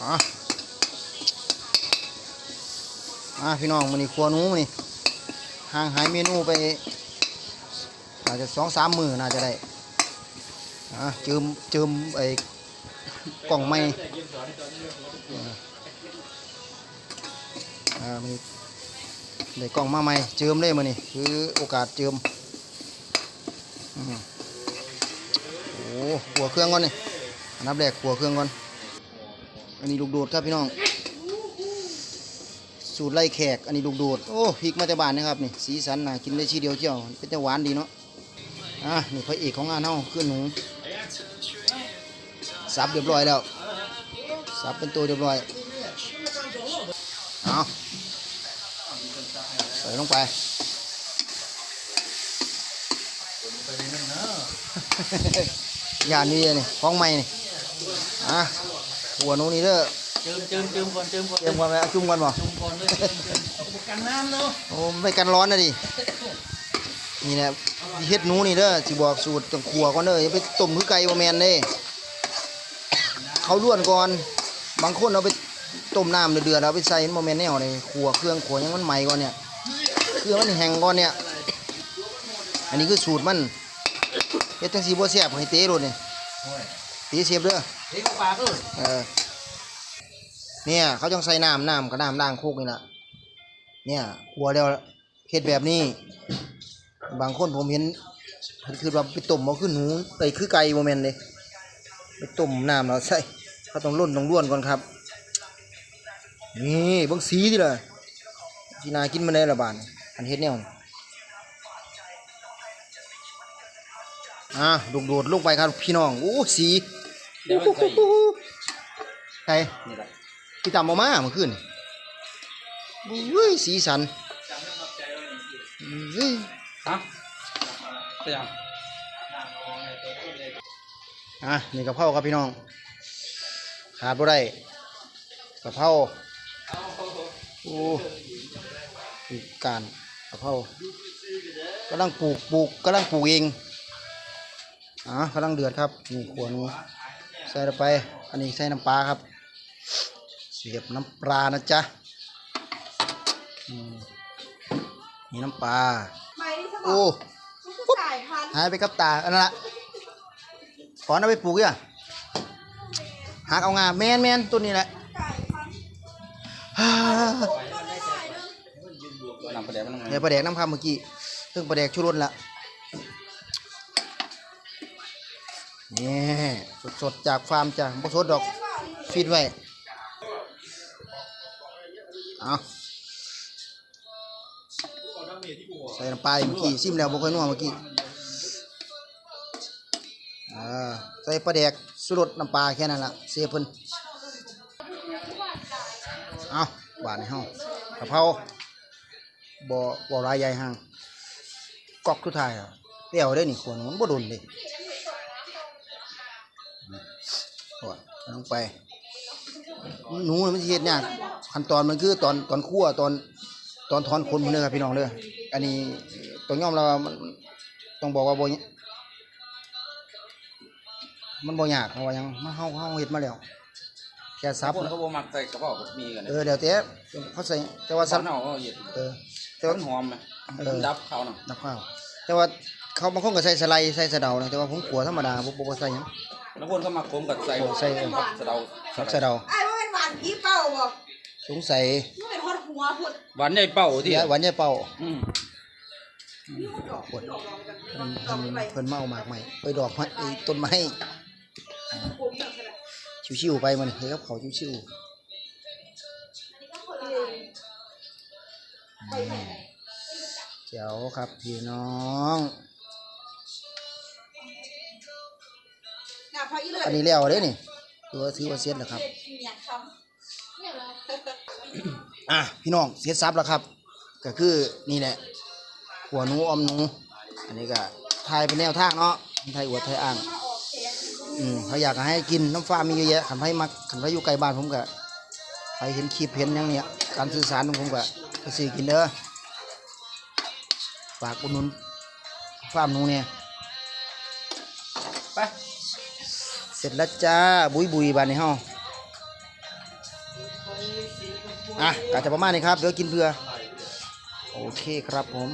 อ๋ออะพี่น้องมันนี่ครัวนู้นี่ห่างหายเมนูไปอาจจะสองสามมือน่าจะได้อะจิมจิมไอ้กล่องไม้อ่ามันได้กล่องมาใหม่จิมเลยมันนี่คือโอกาสจิมอืมโอ้ขัวเครื่องก่อนนี่นับแรกขัวเครื่องก่อน อันนี้ลูกโดดครับพี่น้อง สูตรไล่แขก อันนี้ลูกโดด โอ้พริกมาแต่บ้านนะครับนี่ สีสันน่ากินได้ชีเดียวเจียวเป็นแต่หวานดีเนาะ อะนี่พระเอกของงานเฮาคือหนูสับเรียบร้อยแล้ว สับเป็นตัวเรียบร้อย เอาใส่ลงไปอย่านี้เลยนี่ของใหม่นี่ อะ หัวหนูนี่เด้อเจิมเจิมเจิมก่อนเจิมก่อนเตรียมความไว้เอาจุ่มก่อนบ่จุ่มก่อนเลยเจิมเจิมเอาประกันน้ำเนาะโอ้ไม่กันร้อนนะดินี่แหละเฮ็ดหนูนี่เด้อสิบอกสูตรต้องขัวก่อนเด้ออย่าไปต้มคือไก่บ่แม่นเด้เขาล้วนก่อน บางคนเอาไปต้มน้ำเดือดๆเอาไปใส่มันบ่แม่นแนวเลยขัวเครื่องขัวหยังมันใหม่ก่อนเนี่ยเครื่องมันแห้งก่อนเนี่ย อันนี้คือสูตรมันเฮ็ดจังซี่บ่แซ่บให้เตะโลดนี่เตะเสียบเด้อเฮ้ยปากเออเออเนี่ยเขาต้องใส่น้ำน้ำกับน้ำล้างโคกนี่แหละเนี่ยหัวเดียวเฮ็ดแบบนี้ บางคนผมเห็นเพิ่นคือว่าไปต้มเอาขึ้นหนูไอ้คือไก่โมเมนเลยไปต้มน้ำแล้วใส่เขาต้องร่นต้องล้วนก่อนครับ นี่เบิ่งสีดิล่ะสีนากินมาได้ละบาดนอันเฮ็ดแนวนี่ อะดูดโดดลงไปครับพี่น้องโอ้สีเดี๋ยวมันใส่ ใครนี่แหละพี่ตามมามาเมื่อคืนบุ้ยสีสันเฮ้ยฮะไปยังอะนี่กะเพราครับพี่น้องขาดบ่ได้กะเพราโอ้ปลูกการกะเพรากำลังปลูกปลูกกำลังปลูกเอง อะกำลังเดือดครับนี่ขวดนี้ใส่ลงไป อันนี้ใส่น้ำปลาครับ เสียบน้ำปลานะจ๊ะอืมนี่น้ำปลาไม่สมอโอ้งคือสายพันธุ์หายไปกับตาอันนั้นละขอนเอาไปปลูกอะหักเอางาแมนแมนต้นนี้แหละสายพันธุ์ฮ่าก็ได้สายหนึงนำประเดี๋ยวมันลงมาเดี๋ยวปลาแดกน้ำคำเมื่อกี้เพิ่งปลาแดกชูรสละ นี่สดๆจากฟาร์มจ้ะบ่สดดอกฟีดไว้เอาใส่น้ำปลาเมื่อกี้ซิมแล้วบ่ค่อยนัวเมื่อกี้อ่าใส่ปลาแดกสุรสน้ำปลาแค่นั้นละเสียเพิ่นเอาบาดในห้องกะเพราบ่บ่รายใหญ่ห่างกอกทุกทายอะเปรี้ยวได้นี่ขวดมันบ่โดนเลย ลงไปหนูมันสิเฮ็ดยากขั้นตอนมันคือตอนตอนคั่วตอนตอนถอนขนมันเด้อครับพี่น้องเด้ออันนี้ต้องยอมรับว่ามันต้องบอกว่าบ่ยมันบ่ยากเพราะว่าหยังมันเฮาเฮาเฮ็ดมาแล้วแค่ซับคนเขาบอกมักใส่กระเพาะมีกันเออเดี๋ยวแต่เขาใส่แต่ว่าซัซับบเน่าก็เหยียดเออแต่แต่ว่ามันหอมไหมเออมันดับเขาเนาะนับข้าวแต่ว่าเขาบางคนก็ใส่สไลด์ใส่สะเดานะแต่ว่าผมขัวธรรมดาบ่บ่บ่ใส่หยัง แล้วคนเขามักผมกับใส่โอ้ใส่เออสะเดาซับสะเดาไอ้ว่าเป็นหวานผีเป่าบอกสงสัยมันเป็นฮอดหัวพุ่นหวานใหญ่เป่าที่ยายหวานยายเป่าอืมนี่มันดอกปวดดอกดอกกันเพิ่นดอกเพิ่นไปเพิ่นเมาหมากใหม่ไปดอกไม้ไอ้ต้นไม้ผมแบบขนาดชิวๆไปมันเฮ้ยครับเขาชิวไปไหนๆเจ๋วครับพี่น้อง ออีเลยอันนี้แล้วเด้นี่ตัวถือว่าเสร็จแล้วครับเนี่ยคำเนี่ยเราอะพี่น้องเสร็จซับแล้วครับ ก็คือนี่แหละหัวหนูอมหนู อันนี้ก็ทายเป็นแนวทางเนาะไทยอวดไทยอ่างมาออกแสงอืมเขาอยากให้กินน้ำฟ้ามีเยอะแยะขันไผ่มักขันไผ่อยู่ไกลบ้านผมก็ไปเห็นคลิปเห็นอย่างเนี้ยการสื่อสารของผมก็ไปซื้อกินเด้อฝากอุดหนุนฟาร์มหนูเนี่ยไป เสร็จแล้วจ้าบุยบุยบานในห้องอะกาจะประมาณนี้ครับเดี๋ยวกินเพื่อ โอเคครับผม